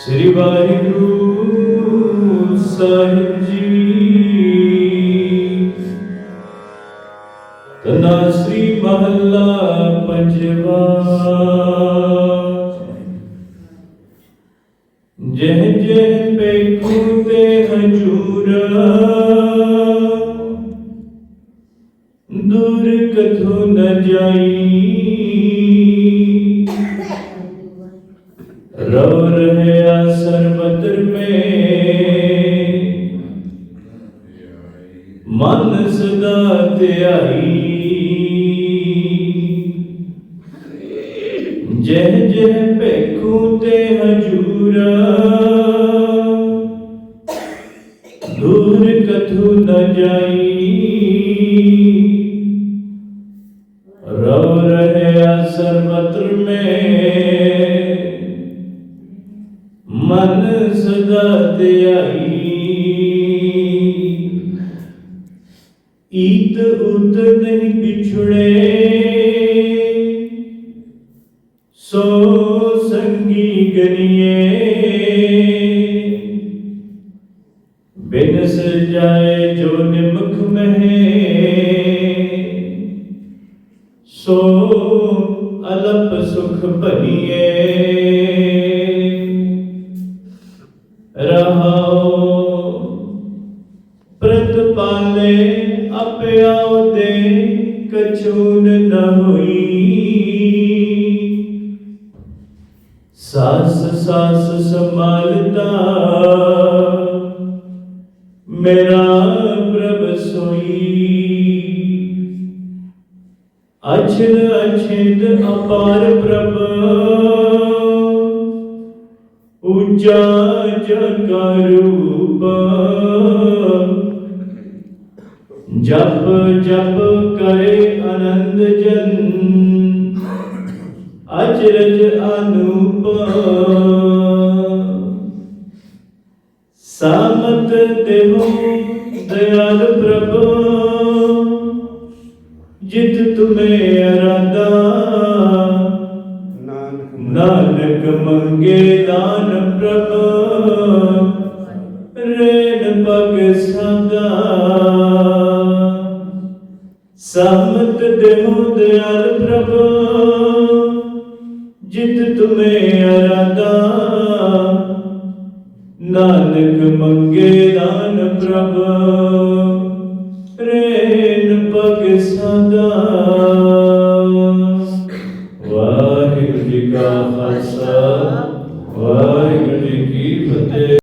ਸ੍ਰੀ ਵਾਹਿਗੁਰੂ ਸਾਹਿਬ ਜੀ ਤਨਾ ਸ੍ਰੀ ਮਹੱਲਾ ਪੰਜਵਾ ਜਹ ਜਹ ਪੇਖੂ ਤੇ ਹਜੂਰਾ ਦੂਰ ਕਥੂ ਨ ਜਾਈ ਸਰਬਤਰ में ਮਨ ਸਦਾ ਧਿਆਈ ਜਹ ਜਹ ਭੇਖੂ ਤੇ ਹਜੂਰਾ, ਦੂਰ ਕਥੂ ਨ ਜਾਈ। ਰਵ ਰਹਿਆ ਸਰਬਤਰ में ਮਨ ਸਦਾ ਧਿਆਈ ਈਤ ਉਤ ਨਹੀਂ ਪਿਛੜੇ। ਸੋ ਸੰਗੀ ਗਨੀਏ ਬਿਨ ਸਜਾਏ ਜੋ ਨਿਮਖ ਮਹਿ। ਸੋ ਅਲਪ ਸੁਖ ਭਨੀਏ ਪ੍ਰਤਪਾਲੇ ਅਪਿਆਉ ਦੇ ਕਛੂਨ ਨ ਹੋਈ। ਸਾਸ ਸਾਸ ਸੰਭਾਲਤਾ, ਮੇਰਾ ਪ੍ਰਭ ਸੋਈ। ਅਛਨ ਅਛਿੰਦ, ਅਪਾਰ ਪ੍ਰਭ, ਉੱਚਾ ਜਗਾ ਰੂਪ। ਜਪ ਜਪ ਕਰੇ ਆਨੰਦ ਜਨ। ਅਚਰਜ ਅਨੂਪ। ਸਾਮਤ ਦੇਹੋ ਦਇਆਲ ਪ੍ਰਭ। ਜਿਤ ਤੁਮੇ ਅਰਾਦਾ ਨਾਨਕ ਨਾਨਕ ਮੰਗੇ ਦਾਨ ਪ੍ਰਭ। ਰੇਨ ਪਗ ਸਦਾ ਸਮਤ ਦੇਹੁ ਦਿਆਲ ਪ੍ਰਭ, ਜਿਤ ਤੁਮੇ ਅਰਾਦਾ ਨਾਨਕ ਮੰਗੇ ਦਾਨ ਪ੍ਰਭ, ਰੇਨ ਪਗ ਸਦਾ। ਵਾਹਿਗੁਰੂ ਜੀ ਕਾ ਖਾਲਸਾ, ਵਾਹਿਗੁਰੂ ਜੀ ਕੀ ਫਤਿਹ।